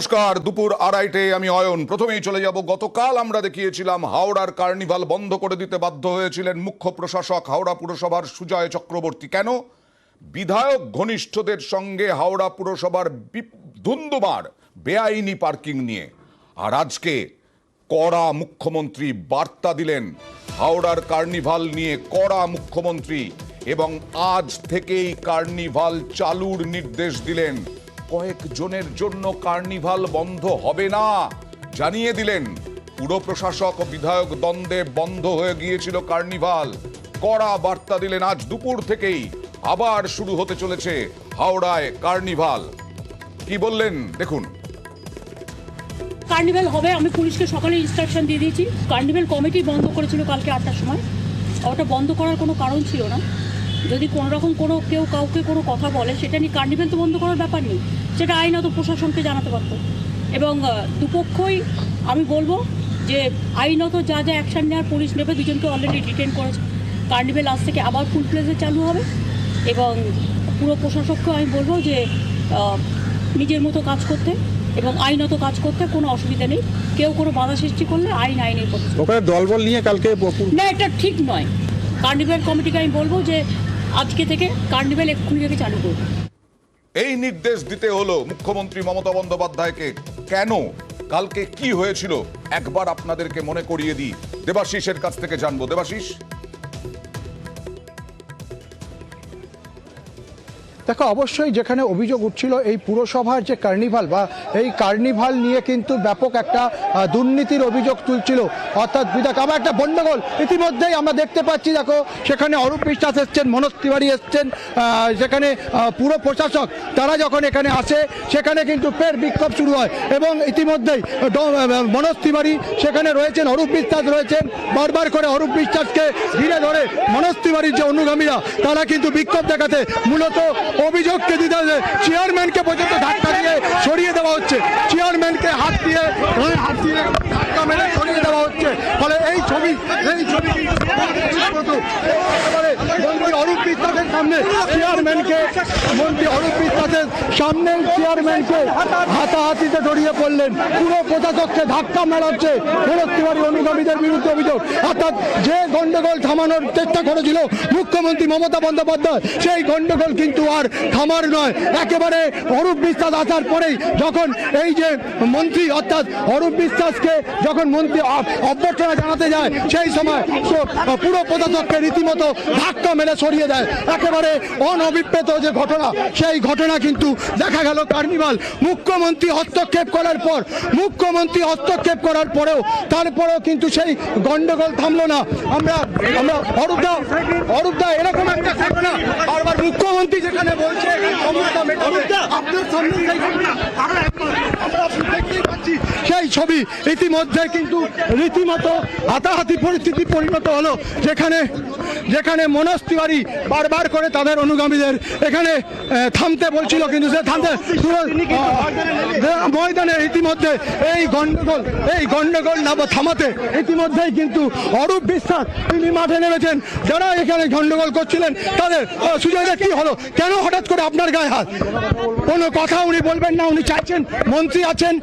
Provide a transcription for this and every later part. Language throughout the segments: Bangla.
নমস্কার, দুপুর আড়াইটে আমি অয়ন। প্রথমেই চলে যাব, গতকাল আমরা দেখিয়েছিলাম হাওড়ার কার্নিভাল বন্ধ করে দিতে বাধ্য হয়েছিলেন মুখ্য প্রশাসক হাওড়া পুরসভার সুজয় চক্রবর্তী। কেন? বিধায়ক ঘনিষ্ঠদের সঙ্গে হাওড়া পুরসভার ধুন্দুমার, বেআইনি পার্কিং নিয়ে। আর আজকে কড়া মুখ্যমন্ত্রী বার্তা দিলেন হাওড়ার কার্নিভাল নিয়ে কড়া মুখ্যমন্ত্রী এবং আজ থেকেই কার্নিভাল চালুর নির্দেশ দিলেন কয়েকজনের জন্য কার্নিভাল বন্ধ হবে না। জানিয়ে দিলেন, পুর প্রশাসক ও বিধায়ক দ্বন্দ্বে বন্ধ হয়ে গিয়েছিল কার্নিভাল। কড়া বার্তা দিলেন, আজ দুপুর থেকেই আবার শুরু হতে চলেছে হাওড়ায় কার্নিভাল। কি বললেন? দেখুন। কার্নিভ্যাল হবে, আমি পুলিশকে সকালে ইনস্ট্রাকশন দিয়ে দিয়েছি। কার্নিভ্যাল কমিটি বন্ধ করেছিল কালকে আটটার সময়। ওটা বন্ধ করার কোনো কারণ ছিল না। যদি কোনো রকম কোনো কেউ কাউকে কোনো কথা বলে সেটা নিয়ে কার্নিভেল তো বন্ধ করার ব্যাপার নেই। সেটা আইনত প্রশাসনকে জানাতে পারতো। এবং দুপক্ষই আমি বলব যে আইনত যা যা অ্যাকশন নেওয়ার পুলিশ নেবে দুজনকে অলরেডি ডিটেন করেছে। কার্নিভেল আজ থেকে আবার ফুল প্লেসে চালু হবে। এবং পুরো প্রশাসককেও আমি বলব যে নিজের মতো কাজ করতে এবং আইনত কাজ করতে কোনো অসুবিধা নেই। কেউ কোনো বাধা সৃষ্টি করলে আইন আইনের ওখানে দলবল নিয়ে কালকে না এটা ঠিক নয়। কার্নিভেল কমিটিকে আমি বলব যে আজকে থেকে কার্নিভেল এক্ষুনি থেকে চালু করবে। এই নির্দেশ দিতে হলো মুখ্যমন্ত্রী মমতা বন্দ্যোপাধ্যায়কে। কেন? কালকে কি হয়েছিল? একবার আপনাদেরকে মনে করিয়ে দিই। দেবাশিসের কাছ থেকে জানব। দেবাশিস? দেখো অবশ্যই যেখানে অভিযোগ উঠছিল এই পুরসভার যে কার্নিভাল বা এই কার্নিভাল নিয়ে কিন্তু ব্যাপক একটা দুর্নীতির অভিযোগ তুলছিল। অর্থাৎ বিধায়ক আবার একটা গন্ডগোল ইতিমধ্যেই আমরা দেখতে পাচ্ছি দেখো সেখানে অরূপ বিশ্বাস এসছেন মনোজ তিওয়ারি এসছেন আহ, পুরো প্রশাসক তারা যখন এখানে আসে সেখানে কিন্তু ফের বিক্ষোভ শুরু হয়। এবং ইতিমধ্যেই মনোজ তিওয়ারি সেখানে রয়েছেন অরূপ বিশ্বাস রয়েছেন বারবার করে অরূপ বিশ্বাসকে ঘিরে ধরে মনোজ তিওয়ারির যে অনুগামীরা তারা কিন্তু বিক্ষোভ দেখাতে মূলত অভিযোগকে দিতে চেয়ারম্যানকে পর্যন্ত ধাক্কা দিয়ে সরিয়ে দেওয়া হচ্ছে। চেয়ারম্যানকে হাত দিয়ে ওই হাত দিয়ে ধাক্কা মেরে সরিয়ে দেওয়া হচ্ছে। ফলে এই ছবি এই ছবি মন্ত্রী অরূপ বিশ্বাসের সামনে চেয়ারম্যানকে মন্ত্রী অরূপ বিশ্বাসের সামনে চেয়ারম্যানকে হাতাহাতিতে জড়িয়ে পড়লেন। পুরো প্রশাসককে ধাক্কা মেলাচ্ছে ফেরত তিওয়ারি অনুগামীদের বিরুদ্ধে অভিযোগ। অর্থাৎ যে গন্ডগোল থামানোর চেষ্টা করেছিল মুখ্যমন্ত্রী মমতা বন্দ্যোপাধ্যায়, সেই গন্ডগোল কিন্তু আর থামার নয়। একেবারে অরূপ বিশ্বাস আসার পরেই যখন এই যে মন্ত্রী অর্থাৎ অরূপ বিশ্বাসকে যখন মন্ত্রী অভ্যর্থনা জানাতে যায়, সেই সময় পুরো প্রশাসককে রীতিমতো ধাক্কা মেরে সরিয়ে দেয়। একেবারে অনভিপ্রেত যে ঘটনা, সেই ঘটনা কিন্তু দেখা গেল কার্নিভাল। মুখ্যমন্ত্রী হস্তক্ষেপ করার পর, মুখ্যমন্ত্রী হস্তক্ষেপ করার পরেও তারপরেও কিন্তু সেই গন্ডগোল থামলো না। আমরা আমরা অরূপদা অরূপদা এরকম একটা ঘটনা বারবার মুখ্যমন্ত্রী যেখানে বলছে আপনার সামনে আমরা পাচ্ছি। সেই ছবি ইতিমধ্যে কিন্তু রীতিমতো হাতাহাতি পরিস্থিতি পরিণত হলো। যেখানে যেখানে মনোজ তিওয়ারি বারবার করে তাদের অনুগামীদের এখানে থামতে বলছিল কিন্তু সে থামতে ময়দানে ইতিমধ্যে এই গন্ডগোল এই গন্ডগোল না থামাতে ইতিমধ্যেই কিন্তু অরূপ বিশ্বাস তিনি মাঠে নেমেছেন। যারা এখানে গন্ডগোল করছিলেন তাদের সুজয়দা কি হলো? কেন হঠাৎ করে আপনার গায়ে হাত? কোনো কথা উনি বলবেন না উনি চাইছেন মন্ত্রী আছেন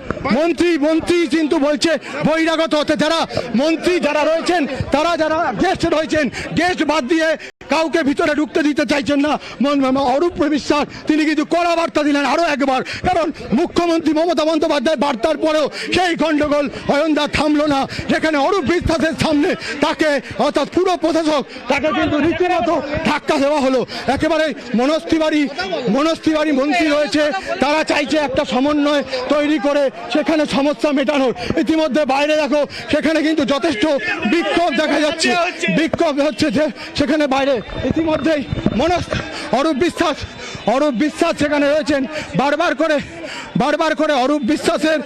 মন্ত্রী মন্ত্রী কিন্তু বলছে বহিরাগত হতে, যারা মন্ত্রী যারা রয়েছেন, তারা যারা গেস্ট রয়েছেন গেস্ট বাদ দিয়ে কাউকে ভিতরে ঢুকতে দিতে চাইছেন না। মন- অরূপ বিশ্বাস তিনি কিন্তু কড়া বার্তা দিলেন আরও একবার। কারণ মুখ্যমন্ত্রী মমতা বন্দ্যোপাধ্যায় বার্তার পরেও সেই গন্ডগোল অয়নদা থামলো না। যেখানে অরূপ বিশ্বাসের সামনে তাকে, অর্থাৎ পুরো প্রশাসক, তাকে কিন্তু রীতিমতো ধাক্কা দেওয়া হলো। একেবারে মনোজ তিওয়ারি মনোজ তিওয়ারি মন্ত্রী রয়েছে। তারা চাইছে একটা সমন্বয় তৈরি করে সেখানে সমস্যা মেটানোর। ইতিমধ্যে বাইরে দেখো, সেখানে কিন্তু যথেষ্ট বিক্ষোভ দেখা যাচ্ছে। বিক্ষোভ হচ্ছে যে, সেখানে বাইরে ইতিমধ্যেই মনস্থ অরূপ বিশ্বাস অরূপ বিশ্বাস সেখানে রয়েছেন। বারবার করে বারবার করে অরূপ বিশ্বাসের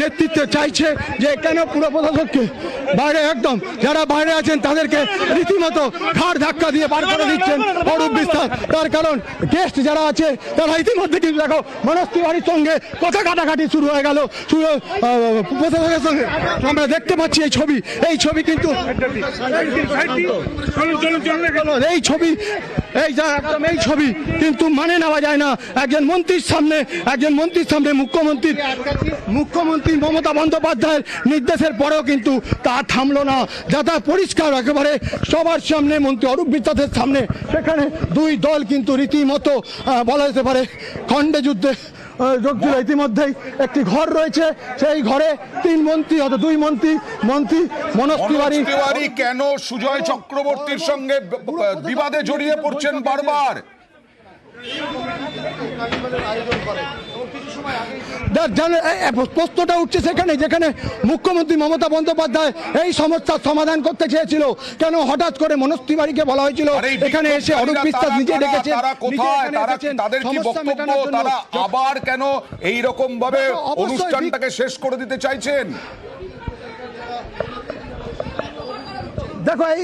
নেতৃত্বে চাইছে যে কেন পুরো প্রশাসককে বাইরে একদম যারা বাইরে আছেন তাদেরকে রীতিমতো ঘাড় ধাক্কা দিয়ে বার করে দিচ্ছেন অরূপ বিশ্বাস। তার কারণ গেস্ট যারা আছে, তারা ইতিমধ্যে কিন্তু দেখো মনোজ তিওয়ারির সঙ্গে কথা কাটাকাটি শুরু হয়ে গেল। প্রশাসকের সঙ্গে আমরা দেখতে পাচ্ছি এই ছবি। এই ছবি কিন্তু এই ছবি, এই যা একদম এই ছবি কিন্তু মানে নেওয়া যায় না। একজন মন্ত্রীর সামনে, একজন মন্ত্রীর সামনে মুখ্যমন্ত্রীর মুখ্যমন্ত্রী মমতা বন্দ্যোপাধ্যায়ের নির্দেশের পরেও কিন্তু তা থামলো না। যাতে পরিষ্কার একেবারে সবার সামনে মন্ত্রী অরূপ বিশ্বাসের সামনে সেখানে দুই দল কিন্তু রীতিমতো বলা যেতে পারে খণ্ডে যুদ্ধে যোগ দিল। ইতিমধ্যেই একটি ঘর রয়েছে। সেই ঘরে তিন মন্ত্রী অর্থাৎ দুই মন্ত্রী মন্ত্রী মনোজ তিওয়ারি। তিওয়ারি কেন সুজয় চক্রবর্তীর সঙ্গে বিবাদে জড়িয়ে পড়ছেন বারবার? প্রশ্নটা উঠছে সেখানে যেখানে মুখ্যমন্ত্রী মমতা বন্দ্যোপাধ্যায় এই সমস্যার সমাধান করতে চেয়েছিল। কেন হঠাৎ করে মনোজ তিওয়ারিকে বলা হয়েছিল? এখানে এসে অরূপ বিশ্বাস নিজে ডেকেছে। তাদের কি বক্তব্য? তারা আবার কেন এই রকম ভাবে অবশ্যই অনুষ্ঠানটাকে শেষ করে দিতে চাইছেন? দেখো এই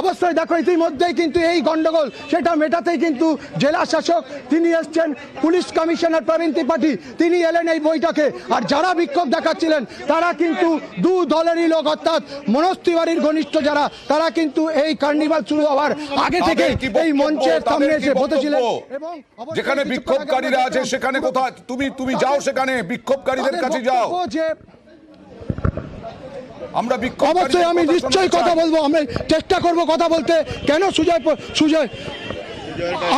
অবশ্যই দেখো ইতিমধ্যেই কিন্তু এই গন্ডগোল সেটা মেটাতেই কিন্তু জেলা শাসক তিনি এসছেন পুলিশ কমিশনার প্রবীণ ত্রিপাঠী তিনি এলেন এই বইটাকে। আর যারা বিক্ষোভ দেখাচ্ছিলেন তারা কিন্তু দু দলেরই লোক অর্থাৎ মনোজ তিওয়ারির ঘনিষ্ঠ যারা তারা কিন্তু এই কার্নিভাল শুরু হওয়ার আগে তাদের থেকেই কি এই? মঞ্চের সামনে এসে বসেছিলেন। এবং যেখানে বিক্ষোভকারীরা আছে সেখানে কোথায়? তুমি তুমি যাও সেখানে বিক্ষোভকারীদের কাছে যাও। যে আমরা অবশ্যই আমি নিশ্চয়ই কথা বলব আমি চেষ্টা করব কথা বলতে। কেন সুজয় সুজয়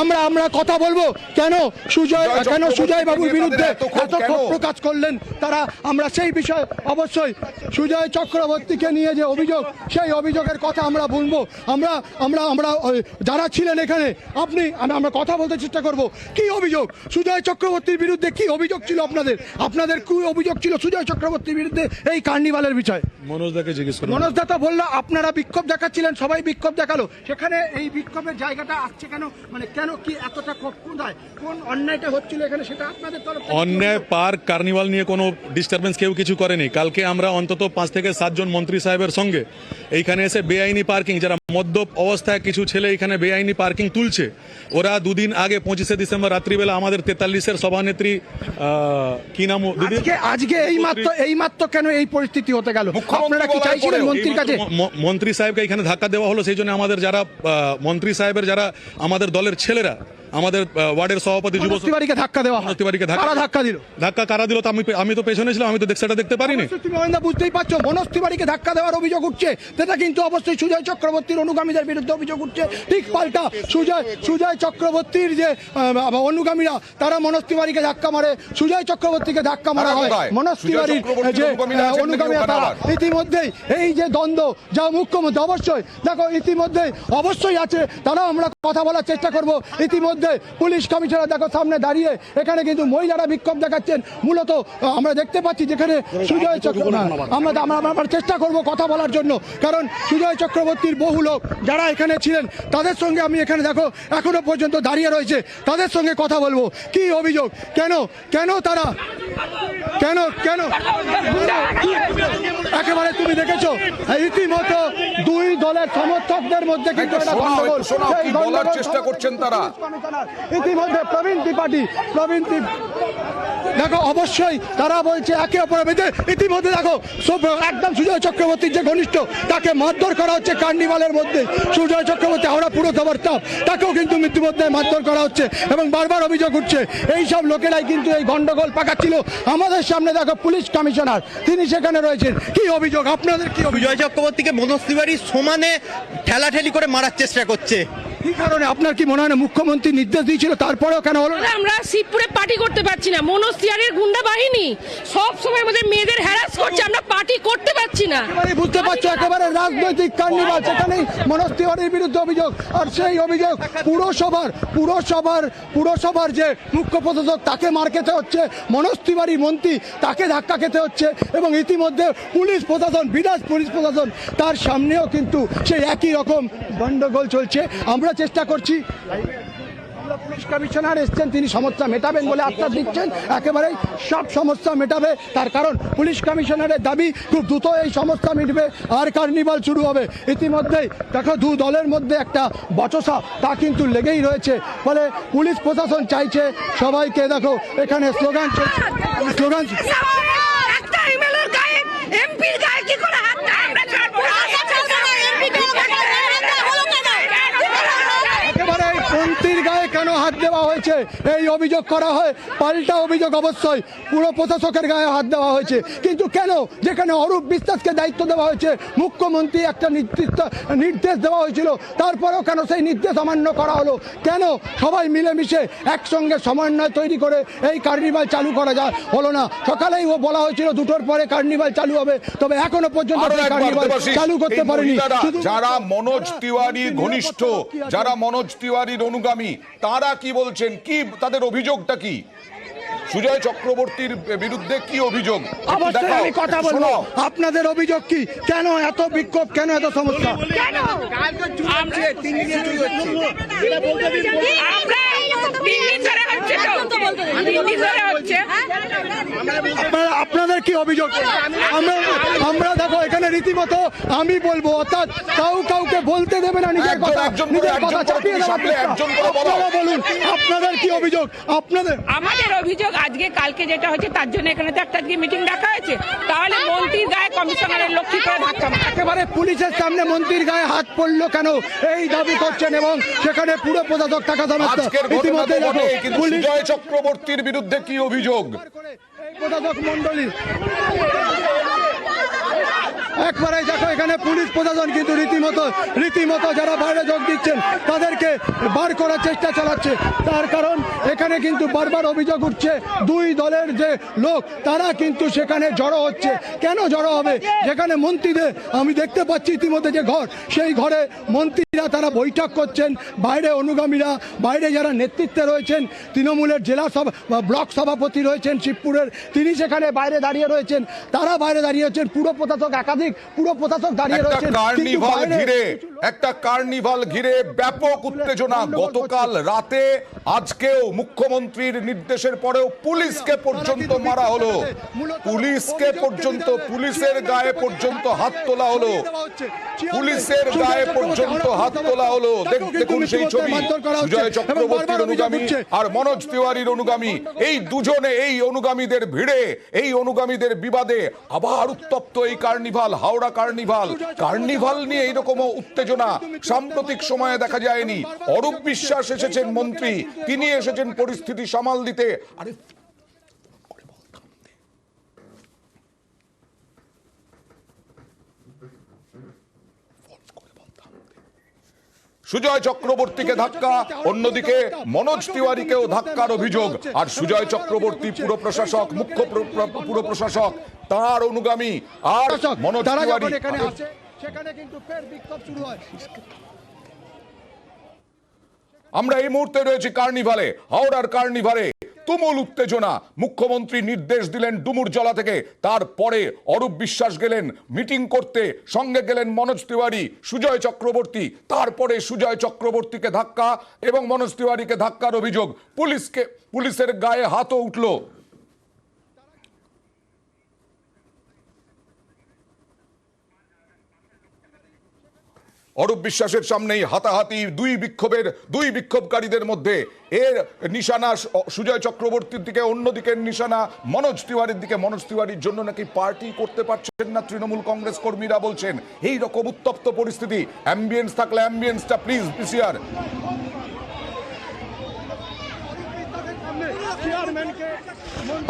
আমরা আমরা কথা বলব? কেন সুজয় কেন সুজয় বাবুর বিরুদ্ধে এত ক্ষোভ প্রকাশ করলেন? তারা আমরা সেই বিষয়ে অবশ্যই সুজয় চক্রবর্তীকে নিয়ে যে অভিযোগ সেই অভিযোগের কথা আমরা বলব আমরা আমরা আমরা ওই যারা ছিলেন এখানে আপনি আমি- আমরা কথা বলতে চেষ্টা করব। কি অভিযোগ? সুজয় চক্রবর্তীর বিরুদ্ধে কি অভিযোগ ছিল আপনাদের? আপনাদের কি অভিযোগ ছিল সুজয় চক্রবর্তীর বিরুদ্ধে এই কার্নিভালের বিষয়ে? মনোজদাকে জিজ্ঞেস করুন। মনোজ দাতা বলল আপনারা বিক্ষোভ দেখাচ্ছিলেন সবাই বিক্ষোভ দেখাল। সেখানে এই বিক্ষোভের জায়গাটা আসছে কেন? মানে কেন কি এতটা ক্ষোভ- কোথায়? কোন অন্যায়টা হচ্ছিল এখানে সেটা আপনাদের তরফ অন্যায় পার্ক কার্নিভাল নিয়ে কোনো ডিস্টারবেন্স কেউ কিছু করেনি। কালকে আমরা অন্তত পাঁচ থেকে সাতজন মন্ত্রী সাহেবের সঙ্গে এইখানে এসে বেআইনি পার্কিং যারা মদ্যপ অবস্থায় কিছু ছেলে এখানে বেআইনি পার্কিং তুলছে ওরা দুদিন আগে পঁচিশে ডিসেম্বর রাত্রিবেলা আমাদের তেতাল্লিশের সভানেত্রী আহ, কি নাম আজকে আজকে এই মাত্র এই মাত্র কেন এই পরিস্থিতি হতে গেল? আপনারা কি চাইছিলেন মন্ত্রীর কাছে? মন্ত্রী সাহেবকে এখানে ধাক্কা দেওয়া হলো সেই জন্য আমাদের যারা মন্ত্রী সাহেবের যারা আমাদের দলের ছেলেরা আমাদের ওয়ার্ডের সভাপতি যুব তিওয়ারিকে ধাক্কা দেওয়া হয়। তিওয়ারিকে ধাক্কা- ধাক্কা দিল? ধাক্কা কারা দিল তো আমি আমি তো পেছনে ছিলাম আমি তো সেটা দেখতে পারিনি। তুমি মহেন্দ্র বুঝতেই পারছ মনোজ তিওয়ারিকে ধাক্কা দেওয়ার অভিযোগ উঠছে। সেটা কিন্তু অবশ্যই সুজয় চক্রবর্তীর অনুগামীদের বিরুদ্ধে অভিযোগ উঠছে। ঠিক পাল্টা সুজয় সুজয় চক্রবর্তীর যে অনুগামীরা তারা মনোজ তিওয়ারিকে ধাক্কা মারে। সুজয় চক্রবর্তীকে ধাক্কা মারা তারা হয়। মনোজ তিওয়ারির যে অনুগামীরা তারা ইতিমধ্যেই এই যে দ্বন্দ্ব যা মুখ্যমন্ত্রী অবশ্যই দেখো ইতিমধ্যেই অবশ্যই আছে তারাও আমরা কথা বলার চেষ্টা করব। ইতিমধ্যে পুলিশ কমিশনার দেখো সামনে দাঁড়িয়ে, এখানে কিন্তু মহিলারা বিক্ষোভ দেখাচ্ছেন। মূলত আমরা দেখতে পাচ্ছি যেখানে সুজয় চক্রবর্তী আমরা আমরা চেষ্টা করব কথা বলার জন্য, কারণ সুজয় চক্রবর্তীর বহু লোক যারা এখানে ছিলেন, তাদের সঙ্গে আমি এখানে দেখো, এখনও পর্যন্ত দাঁড়িয়ে রয়েছে। তাদের সঙ্গে কথা বলব। কি অভিযোগ? কেন? কেন তারা কেন কেন? একেবারে তুমি দেখেছ? রীতিমতো দুই দলের সমর্থকদের মধ্যে কিন্তু বলার চেষ্টা করছেন তারা? ইতিমধ্যে প্রবীণ ত্রিপাঠী প্রবীণ দেখো অবশ্যই তারা বলছে একে অপরের মধ্যে ইতিমধ্যে দেখো একদম সুজয় চক্রবর্তীর যে ঘনিষ্ঠ তাকে মারধর করা হচ্ছে কার্নিভালের মধ্যে। সুজয় চক্রবর্তী হাওড়া পুরসভার স্টাফ তাকেও কিন্তু মৃত্যুমধ্যে মারধর করা হচ্ছে এবং বারবার অভিযোগ উঠছে। এই সব লোকেরাই কিন্তু এই গন্ডগোল পাকাচ্ছিল। আমাদের সামনে দেখো পুলিশ কমিশনার, তিনি সেখানে রয়েছেন। কি অভিযোগ? আপনাদের কি অভিযোগ? চক্রবর্তীকে মনোজ তিওয়ারি সমানে ঠেলাঠেলি করে মারার চেষ্টা করছে। কি কারণে আপনার কি মনে হয় না মুখ্যমন্ত্রী নির্দেশ দিয়েছিল তারপরেও কেন হলো না? আমরা শিবপুরে পার্টি করতে পারছি না। গুন্ডা বাহিনী সব সময় আমাদের মেয়েদের হ্যারাস করছে আমরা পার্টি করতে পারছি না। একেবারে বুঝতে পারছ একেবারে রাজনৈতিক কার্নিভাল সেখানেই মনোজ তিওয়ারির বিরুদ্ধে অভিযোগ আর সেই অভিযোগ পুরসভার পুরসভার পুরসভার যে মুখ্য প্রশাসক তাকে মার খেতে হচ্ছে মনোজ তিওয়ারি মন্ত্রী তাকে ধাক্কা খেতে হচ্ছে এবং ইতিমধ্যে পুলিশ প্রশাসন বিরাজ পুলিশ প্রশাসন তার সামনেও কিন্তু সেই একই রকম গন্ডগোল চলছে। আমরা চেষ্টা করছি। পুলিশ কমিশনার এসছেন তিনি সমস্যা মেটাবেন বলে আশ্বাস দিচ্ছেন। একেবারেই সব সমস্যা মেটাবে তার কারণ পুলিশ কমিশনারের দাবি খুব দ্রুত এই সমস্যা মিটবে আর কার্নিভাল শুরু হবে। ইতিমধ্যেই দেখো দু দলের মধ্যে একটা বচসা তা কিন্তু লেগেই রয়েছে। ফলে পুলিশ প্রশাসন চাইছে সবাইকে দেখো এখানে স্লোগান চলছে। স্লোগান এমপির গায়ে কি করে হাত? আমরা ছাড়বো না। একেবারে মন্ত্রীর গায়ে কেন হাত দেওয়া হয়েছে। এই অভিযোগ করা হয় পাল্টা অভিযোগ অবশ্যই। পুরো প্রশাসকের গায়ে হাত দেওয়া হয়েছে। কিন্তু কেন? যেখানে অরূপ বিশ্বাসকে দায়িত্ব দেওয়া হয়েছে মুখ্যমন্ত্রী একটা নির্দিষ্ট নির্দেশ দেওয়া হয়েছিল তারপরেও কেন সেই নির্দেশ অমান্য করা হলো? কেন সবাই মিলেমিশে একসঙ্গে সমন্বয় তৈরি করে এই কার্নিভাল চালু করা যায় হলো না? সকালেই ও বলা হয়েছিল দুটোর পরে কার্নিভাল চালু হবে তবে এখনও পর্যন্ত কার্নিভাল চালু করতে পারেনি। যারা মনোজ যারা তিওয়ারির ঘনিষ্ঠ যারা মনোজ তিওয়ারির অনুগামী তারা কি বলছেন? কি তাদের অভিযোগটা কি? সুজয় চক্রবর্তীর বিরুদ্ধে কি অভিযোগ? অবশ্যই আমি কথা বলব। আপনাদের অভিযোগ কি? কেন এত বিক্ষোভ? কেন এত সমস্যা? আপনারা- আপনাদের কি অভিযোগ? আমরা আমরা দেখো এখানে রীতিমতো আমি বলব অর্থাৎ কাউ কাউকে বলতে দেবে না নিজের কথা নিজের কথা চাপিয়ে। আপনারা বলুন আপনাদের কি অভিযোগ? আপনাদের আমাদের অভিযোগ আজকে কালকে যেটা হচ্ছে তার জন্য এখানে তো একটা আজকে মিটিং ডাকা হয়েছে। তাহলে মন্ত্রীর গায়ে কমিশনারের লক্ষ্মী করে ধাক্কা একেবারে পুলিশের সামনে মন্ত্রীর গায়ে হাত পড়ল কেন? এই দাবি করছেন এবং সেখানে পুরো প্রশাসক টাকা আজকের ইতিমধ্যে দেখো পুলিশ চক্রবর্তীর বিরুদ্ধে কি অভিযোগ? একবারে দেখো, এখানে পুলিশ প্রশাসন কিন্তু রীতিমতো রীতিমতো যারা বাইরে যোগ দিচ্ছেন, তাদেরকে বার করার চেষ্টা চালাচ্ছে। তার কারণ, এখানে কিন্তু বারবার অভিযোগ উঠছে, দুই দলের যে লোক, তারা কিন্তু সেখানে জড়ো হচ্ছে। কেন জড়ো হবে? যেখানে মন্ত্রীদের, আমি দেখতে পাচ্ছি ইতিমধ্যে যে ঘর, সেই ঘরে মন্ত্রীরা তারা বৈঠক করছেন, বাইরে অনুগামীরা, বাইরে যারা নেতৃত্বে রয়েছেন, তৃণমূলের জেলা সভা ব্লক সভাপতি রয়েছেন, শিবপুরের তিনি সেখানে বাইরে দাঁড়িয়ে রয়েছেন। তারা বাইরে দাঁড়িয়ে রয়েছেন পুরো প্রশাসক একাধিক পুরো প্রশাসক দাঁড়িয়ে রয়েছেন। কার্নিভাল ঘিরে একটা কার্নিভাল ঘিরে ব্যাপক উত্তেজনা গতকাল রাতে আজকেও মুখ্যমন্ত্রীর নির্দেশের পরেও পুলিশকে পর্যন্ত মারা হলো। পুলিশকে পর্যন্ত পুলিশের গায়ে পর্যন্ত হাত তোলা হলো। পুলিশের গায়ে পর্যন্ত হাত তোলা হলো। দেখ- দেখুন সেই ছবি। সুজয় চক্রবর্তীর অনুগামী আর মনোজ তিওয়ারির অনুগামী। এই দুজনে এই অনুগামীদের ভিড়ে এই অনুগামীদের বিবাদে আবার উত্তপ্ত এই কার্নিভাল, হাওড়া কার্নিভাল। কার্নিভাল নিয়ে এইরকম উত্তেজনা। সাম্প্রতিক সময়ে দেখা যায়নি। অরূপ বিশ্বাস এসেছেন মন্ত্রী। তিনি এসেছেন পরিস্থিতি সামাল দিতে। আরে সুজয় চক্রবর্তীকে ধাক্কা অন্যদিকে মনোজ তিওয়ারিকেও ধাক্কার অভিযোগ। আর সুজয় চক্রবর্তী পুর প্রশাসক মুখ্য প্র- প্র- পুর প্রশাসক তার অনুগামী আর মনোজ তিওয়ারি। সেখানে কিন্তু ফের বিক্ষোভ শুরু হয়। আমরা এই মুহূর্তে রয়েছি কার্নিভালে হাওড়ার কার্নিভালে। তুমুল উত্তেজনা। মুখ্যমন্ত্রী নির্দেশ দিলেন ডুমুর জলা থেকে। তারপরে অরূপ বিশ্বাস গেলেন মিটিং করতে। সঙ্গে গেলেন মনোজ তিওয়ারি, সুজয় চক্রবর্তী। তারপরে সুজয় চক্রবর্তীকে ধাক্কা এবং মনোজ তিওয়ারিকে ধাক্কার অভিযোগ। পুলিশকে পুলিশের গায়ে হাতও উঠল। অরূপ বিশ্বাসের সামনেই হাতাহাতি দুই বিক্ষোভের, দুই বিক্ষোভকারীদের মধ্যে। এর নিশানা সুজয় চক্রবর্তীর দিকে, অন্যদিকে নিশানা মনোজ তিওয়ারির দিকে। মনোজ তিওয়ারির জন্য নাকি পার্টি করতে পারছেন না তৃণমূল কংগ্রেস কর্মীরা বলছেন, এই রকম উত্তপ্ত পরিস্থিতি অ্যাম্বিয়েন্স থাকলে অ্যাম্বিয়েন্সটা প্লিজ পিসিআর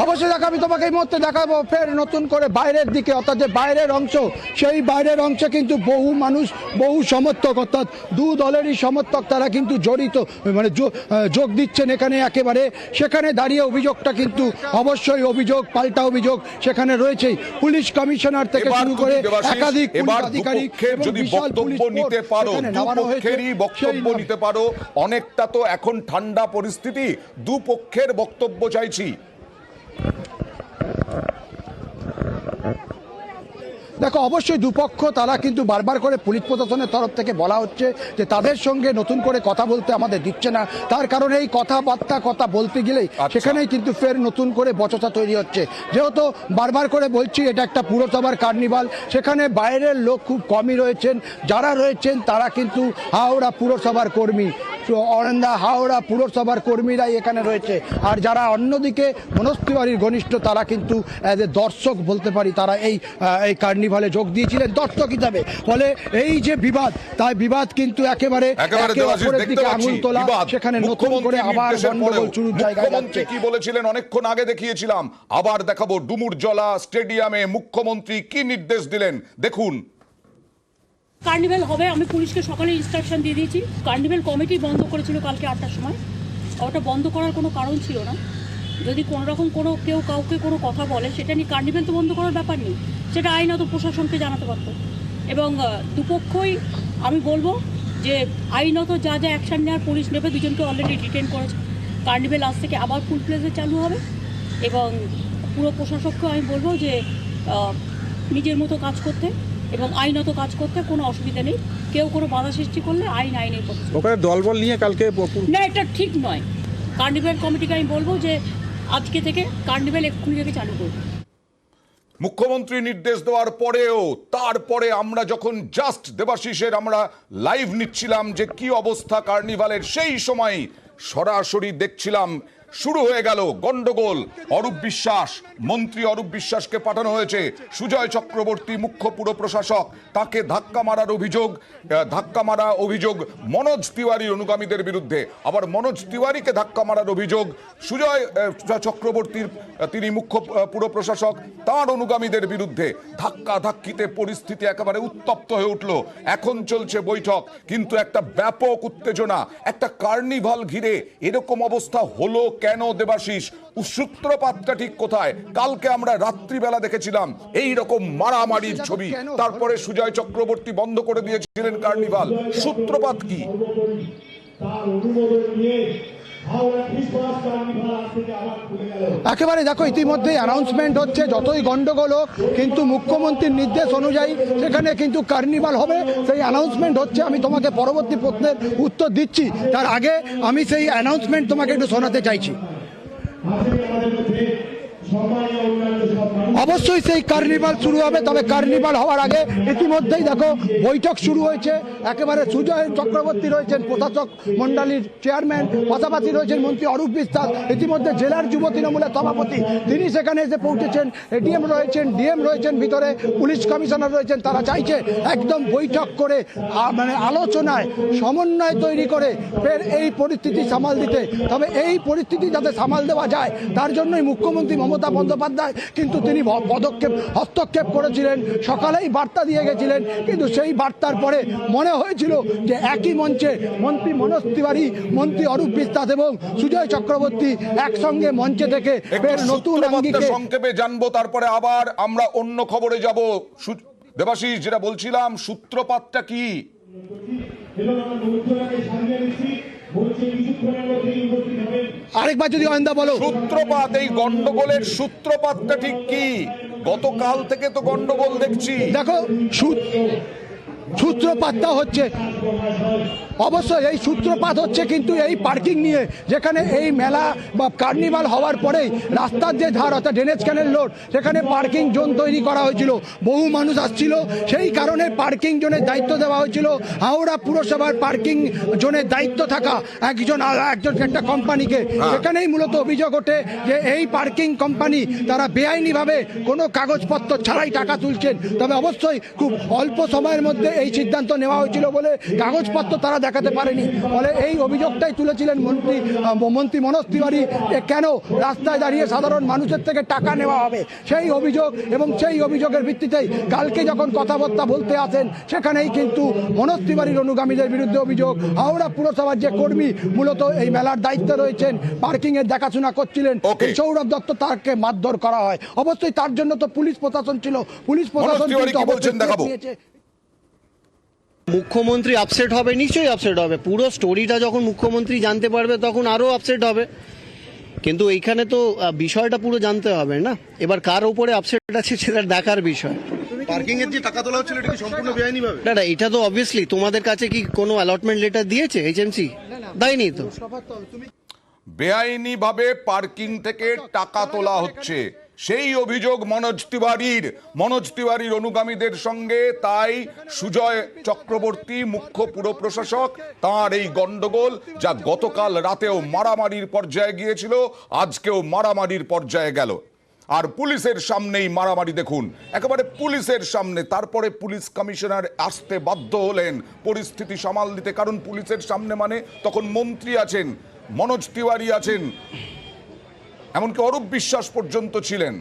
অবশ্যই দেখো আমি তোমাকে এই মুহূর্তে দেখাবো ফের নতুন করে বাইরের দিকে অর্থাৎ যে বাইরের অংশ সেই বাইরের অংশে কিন্তু বহু মানুষ বহু সমর্থক অর্থাৎ দু দলেরই সমর্থক তারা কিন্তু জড়িত মানে যোগ দিচ্ছেন এখানে একেবারে। সেখানে দাঁড়িয়ে অভিযোগটা কিন্তু অবশ্যই অভিযোগ পাল্টা অভিযোগ সেখানে রয়েছেই। পুলিশ কমিশনার থেকে শুরু করে একাধিক আধিকারিক যদি বক্তব্য নিতে পারো সেখানে নামানো হয়েছে। দুপক্ষেরই বক্তব্য নিতে পারো অনেকটা তো এখন ঠান্ডা পরিস্থিতি দুপক্ষের বক্তব্য চাইছি। দেখো অবশ্যই দুপক্ষ তারা কিন্তু বারবার করে পুলিশ প্রশাসনের তরফ থেকে বলা হচ্ছে যে তাদের সঙ্গে নতুন করে কথা বলতে আমাদের দিচ্ছে না। তার কারণে এই কথাবার্তা কথা বলতে গেলেই আচ্ছা। সেখানেই কিন্তু ফের নতুন করে বচসা তৈরি হচ্ছে। যেহেতু বারবার করে বলছি এটা একটা পুরসভার কার্নিভাল সেখানে বাইরের লোক খুব কমই রয়েছেন। যারা রয়েছেন তারা কিন্তু হাওড়া পুরসভার কর্মী। অরেন্দা হাওড়া পুরসভার কর্মীরাই এখানে রয়েছে। আর যারা অন্যদিকে মনোজ তিওয়ারির ঘনিষ্ঠ তারা কিন্তু অ্যাজ এ দর্শক বলতে পারি তারা এই এই কার্নিভালে যোগ দিয়েছিলেন। দর্শক হিসাবে। ফলে এই যে বিবাদ তাই বিবাদ কিন্তু একেবারে আঙুল তোলা সেখানে নতুন করে আবার গন্ডগোল শুরুর জায়গায় যাচ্ছে। কি বলেছিলেন? অনেকক্ষণ আগে দেখিয়েছিলাম। আবার দেখাবো ডুমুরজলা স্টেডিয়ামে মুখ্যমন্ত্রী কি নির্দেশ দিলেন? দেখুন। কার্নিভেল হবে, আমি পুলিশকে সকালে ইনস্ট্রাকশন দিয়ে দিয়েছি। কার্নিভেল কমিটি বন্ধ করেছিল কালকে আটটার সময়। ওটা বন্ধ করার কোনো কারণ ছিল না। যদি কোনো রকম কোনো কেউ কাউকে কোনো কথা বলে, সেটা নিয়ে কার্নিভেল তো বন্ধ করার ব্যাপার নেই। সেটা আইনত প্রশাসনকে জানাতে পারতো। এবং দুপক্ষই আমি বলব যে আইনত যা যা অ্যাকশন নেওয়ার পুলিশ নেবে, দুজনকে অলরেডি ডিটেন করেছে। কার্নিভেল আজ থেকে আবার ফুল প্লেসে চালু হবে। এবং পুরো প্রশাসককে আমি বলব যে নিজের মতো কাজ করতে। এবং আইনত কাজ করতে কোনো অসুবিধা নেই। কেউ কোনো বাধা সৃষ্টি করলে আইন আইনের পথে ওখানে দলবল নিয়ে কালকে না এটা ঠিক নয়। কার্নিভেল কমিটিকে আমি বলব যে আজকে থেকে কার্নিভেল এক্ষুনি থেকে চালু করবে মুখ্যমন্ত্রী নির্দেশ দেওয়ার পরেও তারপরে আমরা যখন জাস্ট দেবাশিসের আমরা লাইভ নিচ্ছিলাম যে কি অবস্থা কার্নিভালের সেই সময় সরাসরি দেখছিলাম শুরু হয়ে গেল গন্ডগোল। অরূপ বিশ্বাস, মন্ত্রী অরূপ বিশ্বাসকে পাঠানো হয়েছে। সুজয় চক্রবর্তী মুখ্য পুর প্রশাসক, তাকে ধাক্কা মারার অভিযোগ ধাক্কা মারা অভিযোগ মনোজ তিওয়ারির অনুগামীদের বিরুদ্ধে। আবার মনোজ তিওয়ারিকে ধাক্কা মারার অভিযোগ সুজয় চক্রবর্তীর তিনি মুখ্য পুর প্রশাসক তার অনুগামীদের বিরুদ্ধে ধাক্কা ধাক্কিতে পরিস্থিতি একেবারে উত্তপ্ত হয়ে উঠল। এখন চলছে বৈঠক কিন্তু একটা ব্যাপক উত্তেজনা একটা কার্নিভাল ঘিরে এরকম অবস্থা হলো কেন দেবাশিস? সূত্রপাতটা ঠিক কোথায়? কালকে আমরা রাত্রিবেলা দেখেছিলাম এই রকম মারামারির ছবি। তারপরে সুজয় চক্রবর্তী বন্ধ করে দিয়েছিলেন কার্নিভাল। সূত্রপাত কি? তার অনুমোদন নিয়ে একেবারে দেখো, ইতিমধ্যে অ্যানাউন্সমেন্ট হচ্ছে, যতই গণ্ডগোল হোক, কিন্তু মুখ্যমন্ত্রীর নির্দেশ অনুযায়ী সেখানে কিন্তু কার্নিভাল হবে। সেই অ্যানাউন্সমেন্ট হচ্ছে, আমি তোমাকে পরবর্তী প্রশ্নের উত্তর দিচ্ছি। তার আগে আমি সেই অ্যানাউন্সমেন্ট তোমাকে একটু শোনাতে চাইছি। অবশ্যই সেই কার্নিভাল শুরু হবে, তবে কার্নিভাল হওয়ার আগে ইতিমধ্যেই দেখো বৈঠক শুরু হয়েছে। একেবারে সুজয় চক্রবর্তী রয়েছেন প্রশাসক মণ্ডলীর চেয়ারম্যান, পাশাপাশি রয়েছেন মন্ত্রী অরূপ বিশ্বাস, ইতিমধ্যে জেলার যুব তৃণমূলের সভাপতি। তিনি সেখানে এসে পৌঁছেছেন এডিএম রয়েছেন, ডিএম রয়েছেন ভিতরে, পুলিশ কমিশনার রয়েছেন, তারা চাইছে একদম বৈঠক করে মানে আলোচনায় সমন্বয় তৈরি করে ফের এই পরিস্থিতি সামাল দিতে। তবে এই পরিস্থিতি যাতে সামাল দেওয়া যায়, তার জন্যই মুখ্যমন্ত্রী মমতা বন্দ্যোপাধ্যায় কিন্তু তিনি পদক্ষেপ হস্তক্ষেপ করেছিলেন। সকালেই বার্তা দিয়ে গেছিলেন কিন্তু সেই বার্তার পরে মনে হয়েছিল যে একই মঞ্চে মন্ত্রী মনোজ তিওয়ারি মন্ত্রী অরূপ বিশ্বাস এবং সুজয় চক্রবর্তী একসঙ্গে মঞ্চে থেকে ফের নতুন সংক্ষেপে জানব তারপরে আবার আমরা অন্য খবরে যাব। দেবাশিস যেটা বলছিলাম সূত্রপাতটা কি? আরেকবার যদি অয়েন্দা বলো। সূত্রপাত এই গন্ডগোলের সূত্রপাতটা ঠিক কি? গতকাল থেকে তো গন্ডগোল দেখছি। দেখো সূত্রপাতটা হচ্ছে। অবশ্যই এই সূত্রপাত হচ্ছে কিন্তু এই পার্কিং নিয়ে যেখানে এই মেলা বা কার্নিভাল হওয়ার পরেই রাস্তার যে ধার অর্থাৎ ড্রেনেজ ক্যানেল রোড সেখানে পার্কিং জোন তৈরি করা হয়েছিল। বহু মানুষ আসছিল। সেই কারণে পার্কিং জোনের দায়িত্ব দেওয়া হয়েছিল। হাওড়া পুরসভার পার্কিং জোনের দায়িত্ব থাকা একজন একজন একটা কোম্পানিকে সেখানেই মূলত অভিযোগ ওঠে যে এই পার্কিং কোম্পানি তারা বেআইনিভাবে কোনো কাগজপত্র ছাড়াই টাকা তুলছেন। তবে অবশ্যই খুব অল্প সময়ের মধ্যে এই সিদ্ধান্ত নেওয়া হয়েছিল বলে কাগজপত্র তারা দেখাতে পারেনি। ফলে এই অভিযোগটাই তুলেছিলেন মন্ত্রী মন্ত্রী মনোজ তিওয়ারি কেন রাস্তায় দাঁড়িয়ে সাধারণ মানুষের থেকে টাকা নেওয়া হবে। সেই অভিযোগ এবং সেই অভিযোগের ভিত্তিতেই কালকে যখন কথাবার্তা বলতে আসেন সেখানেই কিন্তু মনোজ তিওয়ারির অনুগামীদের বিরুদ্ধে অভিযোগ। হাওড়া পুরসভার যে কর্মী মূলত এই মেলার দায়িত্বে রয়েছেন পার্কিং এর দেখাশোনা করছিলেন এই সৌরভ দত্ত তাকে মারধর করা হয়। অবশ্যই তার জন্য তো পুলিশ প্রশাসন ছিল। পুলিশ প্রশাসন কিন্তু অবশ্যই। মুখ্যমন্ত্রী আপসেট হবে নিশ্চয়ই আপসেট হবে। পুরো স্টোরিটা যখন মুখ্যমন্ত্রী জানতে পারবে তখন আরও আপসেট হবে। কিন্তু এইখানে তো বিষয়টা পুরো জানতে হবে না? এবার কার উপরে আপসেট আছে সেটা দেখার বিষয়। পার্কিং এর যে টাকা তোলা হচ্ছিল এটা কি সম্পূর্ণ বেআইনি ভাবে না না এটা তো অবভিয়াসলি তোমাদের কাছে কি কোনো অ্যালটমেন্ট লেটার দিয়েছে এইচএমসি দেয়নি তো। বেআইনি ভাবে পার্কিং থেকে টাকা তোলা হচ্ছে। সেই অভিযোগ মনোজ তিওয়ারির। মনোজ তিওয়ারির অনুগামীদের সঙ্গে তাই সুজয় চক্রবর্তী, মুখ্য পুর প্রশাসক তার এই গন্ডগোল যা গতকাল রাতেও মারামারির পর্যায়ে গিয়েছিল, আজকেও মারামারির পর্যায়ে গেল। আর পুলিশের সামনেই মারামারি দেখুন। একেবারে পুলিশের সামনে, তারপরে পুলিশ কমিশনার আসতে বাধ্য হলেন। পরিস্থিতি সামাল দিতে, কারণ পুলিশের সামনে মানে তখন মন্ত্রী আছেন, মনোজ তিওয়ারি আছেন। এমনকি অরূপ বিশ্বাস পর্যন্ত ছিলেন।